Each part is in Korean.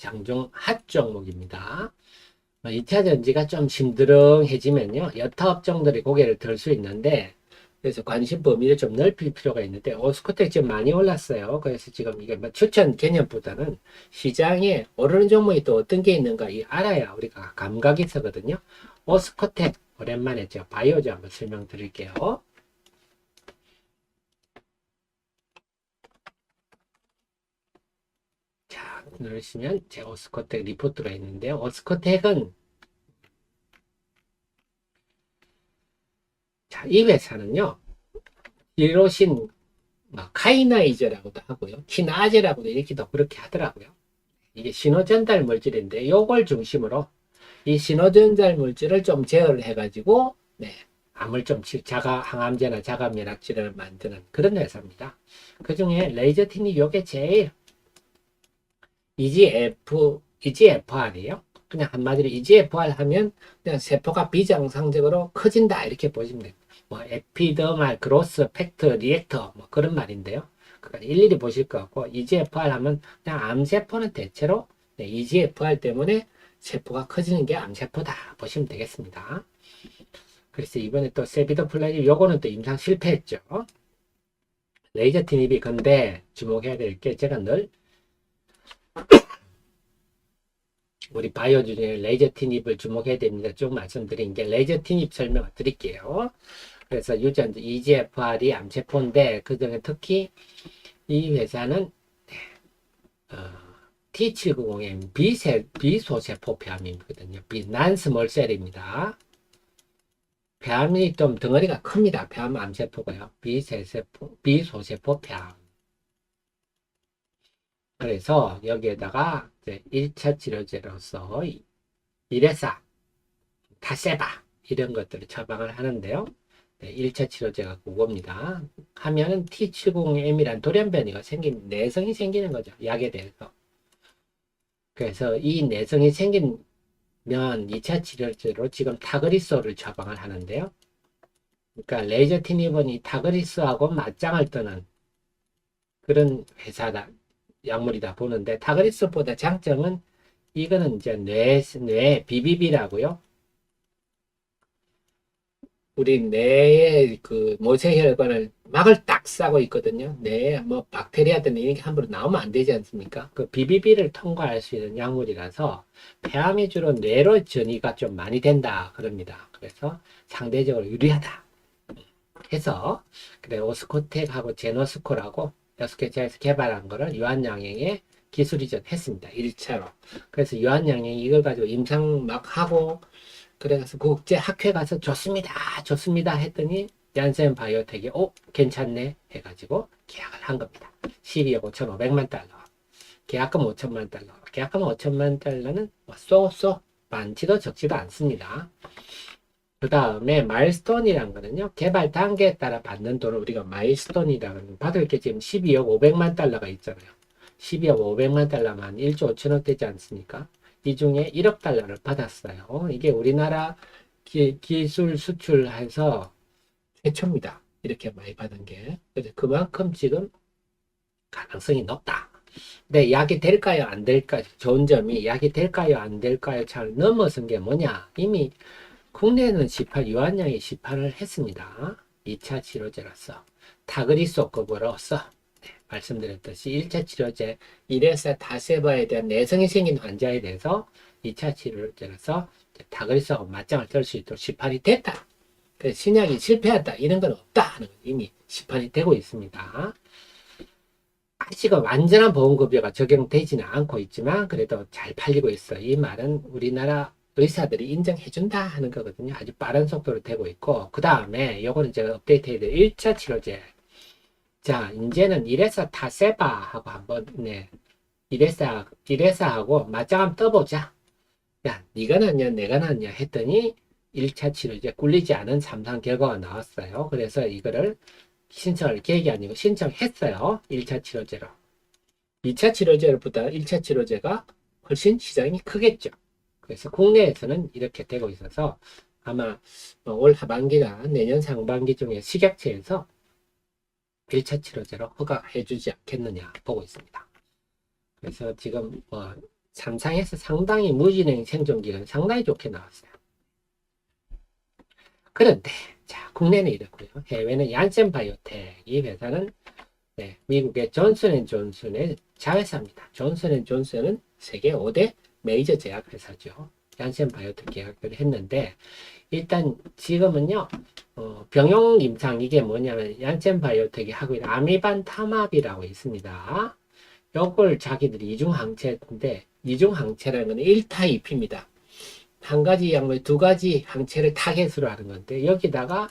장중 핫 종목입니다. 2차 전지가 좀 심드렁해지면요. 여타 업종들이 고개를 들 수 있는데 그래서 관심 범위를 좀 넓힐 필요가 있는데 오스코텍 지금 많이 올랐어요. 그래서 지금 이게 뭐 추천 개념보다는 시장에 오르는 종목이 또 어떤 게 있는가 이 알아야 우리가 감각이 있거든요. 오스코텍 오랜만에 제가 바이오즈 한번 설명드릴게요. 자, 누르시면 제 오스코텍 리포트가 있는데요. 오스코텍은 자, 이 회사는요. 디로신 뭐 카이나이저라고도 하고요. 키나제라고도 이렇게도 그렇게 하더라고요. 이게 신호전달 물질인데 요걸 중심으로 이 신호전달 물질을 좀 제어를 해가지고 네, 암을 좀 치- 자가 항암제나 자가 면역제를 만드는 그런 회사입니다. 그 중에 레이저틴이 요게 제일 EGF, EGFR이에요. 그냥 한마디로 EGFR 하면 그냥 세포가 비정상적으로 커진다 이렇게 보시면 돼요. 뭐 에피더말 그로스 팩터 리액터 뭐 그런 말인데요. 그러니까 일일이 보실 것 같고 EGFR 하면 그냥 암세포는 대체로 네, EGFR 때문에 세포가 커지는 게 암세포다 보시면 되겠습니다. 그래서 이번에 또 세비도 플라지 요거는 또 임상 실패했죠. 레이저 티닙이 근데 주목해야 될 게 제가 늘 우리 바이오 중에 레이저 티닙을 주목해야 됩니다. 쭉 말씀드린 게 레이저 티닙 설명을 드릴게요. 그래서 유전자 EGFR이 암세포인데 그중에 특히 이 회사는 어, T790M 비세, 비소세포 폐암이거든요. 비난스몰셀입니다. 폐암이 좀 덩어리가 큽니다. 폐암 암세포가요. 비세세포, 비소세포 폐암. 그래서 여기에다가 이제 1차 치료제로서 이레사, 타세바 이런 것들을 처방을 하는데요. 네, 1차 치료제가 그겁니다. 하면은 T70M이란 돌연변이가 생긴 내성이 생기는 거죠. 약에 대해서. 그래서 이 내성이 생기면 2차 치료제로 지금 타그리소를 처방을 하는데요. 그러니까 레이저 티니번 이 타그리소하고 맞짱을 뜨는 그런 회사다. 약물이다 보는데 타그리소보다 장점은 이거는 이제 뇌, 뇌 BBB라고요. 우리 뇌의 그 모세혈관을 막을 딱 싸고 있거든요. 뇌에 뭐 박테리아든 이런 게 함부로 나오면 안 되지 않습니까? 그 BBB를 통과할 수 있는 약물이라서 폐암이 주로 뇌로 전이가 좀 많이 된다 그럽니다. 그래서 상대적으로 유리하다 해서 그래 오스코텍하고 제노스코라고 여섯 개차에서 개발한 거를 유한양행에 기술 이전했습니다. 1차로. 그래서 유한양행이 이걸 가지고 임상 막 하고 그래서 국제 학회 가서 좋습니다. 좋습니다. 했더니 얀센 바이오텍이 오 괜찮네 해가지고 계약을 한 겁니다. 12억 5,500만 달러. 계약금 5천만 달러. 계약금 5천만 달러는 뭐 쏘쏘 많지도 적지도 않습니다. 그 다음에 마일스톤이란 거는요. 개발 단계에 따라 받는 돈을 우리가 마일스톤이라는 받을 게 지금 12억 500만 달러가 있잖아요. 12억 500만 달러만 1조 5천억 되지 않습니까? 이 중에 1억 달러를 받았어요. 이게 우리나라 기, 기술 수출해서 최초입니다. 이렇게 많이 받은 게. 그래서 그만큼 지금 가능성이 높다. 근데 약이 될까요? 안 될까요? 좋은 점이 약이 될까요? 안 될까요? 잘 넘어선 게 뭐냐? 이미 국내에는 시판, 유한양이 시판을 했습니다. 2차 치료제로서. 타그리소급으로서 네, 말씀드렸듯이 1차 치료제 1에서 다세바에 대한 내성이 생긴 환자에 대해서 2차 치료제로서 타그리소하고 맞짱을 뜰 수 있도록 시판이 됐다. 그래서 신약이 실패했다. 이런 건 없다. 하는 건 이미 시판이 되고 있습니다. 아직은 완전한 보험급여가 적용되지는 않고 있지만 그래도 잘 팔리고 있어. 이 말은 우리나라 의사들이 인정해준다 하는 거거든요. 아주 빠른 속도로 되고 있고 그 다음에 요거는 제가 업데이트 해야 될 1차 치료제 자 이제는 이래서 타세바 하고 한번 네 이래서 이래서 하고 맞짱 한번 떠보자 야 네가 낫냐 내가 낫냐 했더니 1차 치료제 꿀리지 않은 삼상 결과가 나왔어요. 그래서 이거를 신청을 계획이 아니고 신청했어요. 1차 치료제로 2차 치료제보다 1차 치료제가 훨씬 시장이 크겠죠. 그래서 국내에서는 이렇게 되고 있어서 아마 어, 올 하반기나 내년 상반기 중에 식약처에서 1차 치료제로 허가해 주지 않겠느냐 보고 있습니다. 그래서 지금 뭐 삼상에서 상당히 무진행 생존기간 상당히 좋게 나왔어요. 그런데 자 국내는 이렇고요. 해외는 얀센 바이오텍 이 회사는 네, 미국의 존슨 앤 존슨의 자회사입니다. 존슨 앤 존슨은 세계 5대 메이저 제약 회사죠. 얀센 바이오텍 계약을 했는데 일단 지금은요 어, 병용 임상 이게 뭐냐면 얀센 바이오텍이 하고 있는 아미반 타맙이라고 있습니다. 요걸 자기들이 이중 항체인데 이중 항체라는 건 1타 2피입니다. 한 가지 약물 두 가지 항체를 타겟으로 하는 건데 여기다가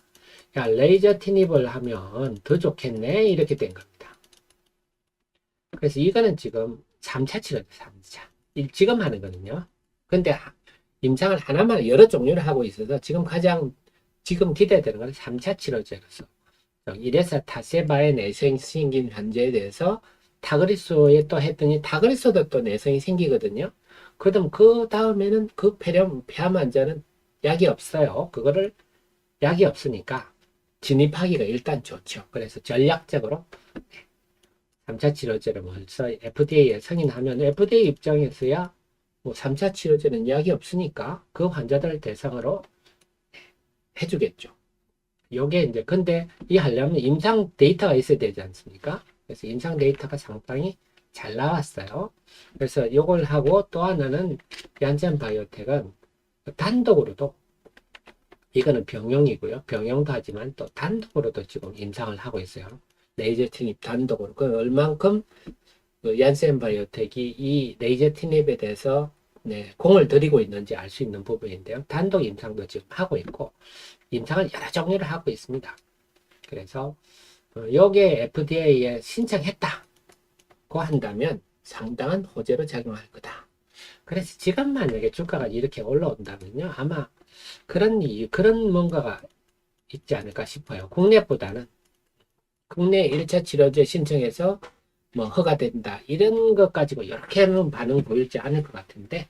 야 레이저 티닙을 하면 더 좋겠네 이렇게 된 겁니다. 그래서 이거는 지금 3차 치료죠 3차 일- 지금 하는 거는요. 근데 하- 임상을 하나만 여러 종류를 하고 있어서 지금 가장 지금 기대되는 건 3차 치료제로서 이래서 타세바의 내성이 생긴 환자에 대해서 타그리소에 또 했더니 타그리소도 또 내성이 생기거든요. 그럼 그 다음에는 그 폐렴 폐암 환자는 약이 없어요. 그거를 약이 없으니까 진입하기가 일단 좋죠. 그래서 전략적으로 3차 치료제를 벌써 FDA에 승인하면 FDA 입장에서야 뭐 3차 치료제는 약이 없으니까 그 환자들을 대상으로 해주겠죠. 요게 이제 근데 이 하려면 임상 데이터가 있어야 되지 않습니까? 그래서 임상 데이터가 상당히 잘 나왔어요. 그래서 요걸 하고 또 하나는 얀센 바이오텍은 단독으로도 이거는 병용이고요. 병용도 하지만 또 단독으로도 지금 임상을 하고 있어요. 레이저 티닙 단독으로. 그 얼만큼 그 얀센 바이오텍이 이 레이저 티닙에 대해서 네, 공을 들이고 있는지 알 수 있는 부분인데요. 단독 임상도 지금 하고 있고 임상을 여러 종류를 하고 있습니다. 그래서 어, 요게 FDA에 신청했다고 한다면 상당한 호재로 작용할 거다. 그래서 지금 만약에 주가가 이렇게 올라온다면요, 아마 그런 이유, 그런 뭔가가 있지 않을까 싶어요. 국내보다는 국내 1차 치료제 신청해서 뭐 허가된다 이런 것 가지고 이렇게는 반응 보이지 않을 것 같은데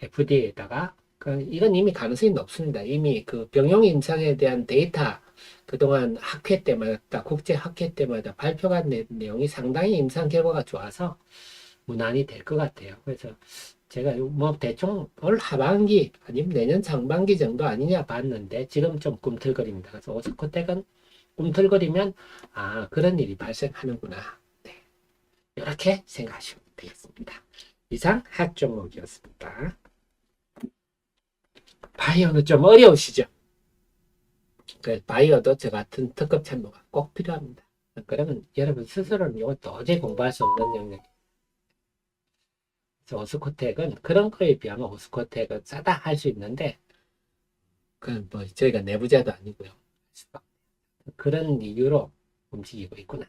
FDA에다가 그 이건 이미 가능성이 높습니다. 이미 그 병용 임상에 대한 데이터 그동안 학회 때마다 국제 학회 때마다 발표가 된 내용이 상당히 임상 결과가 좋아서 무난히 될 것 같아요. 그래서 제가 뭐 대충 올 하반기 아니면 내년 상반기 정도 아니냐 봤는데 지금 좀 꿈틀거립니다. 그래서 오스코텍은 꿈틀거리면 아 그런 일이 발생하는구나. 네. 이렇게 생각하시면 되겠습니다. 이상 핫 종목이었습니다. 바이오는 좀 어려우시죠? 그 바이오도 저 같은 특급 참모가 꼭 필요합니다. 그러면 여러분 스스로는 이거 도저히 공부할 수 없는 영역. 그래서 오스코텍은 그런 거에 비하면 오스코텍은 싸다 할 수 있는데 그건 뭐 저희가 내부자도 아니고요. 그런 이유로 움직이고 있구나.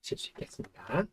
보실 수 있겠습니다.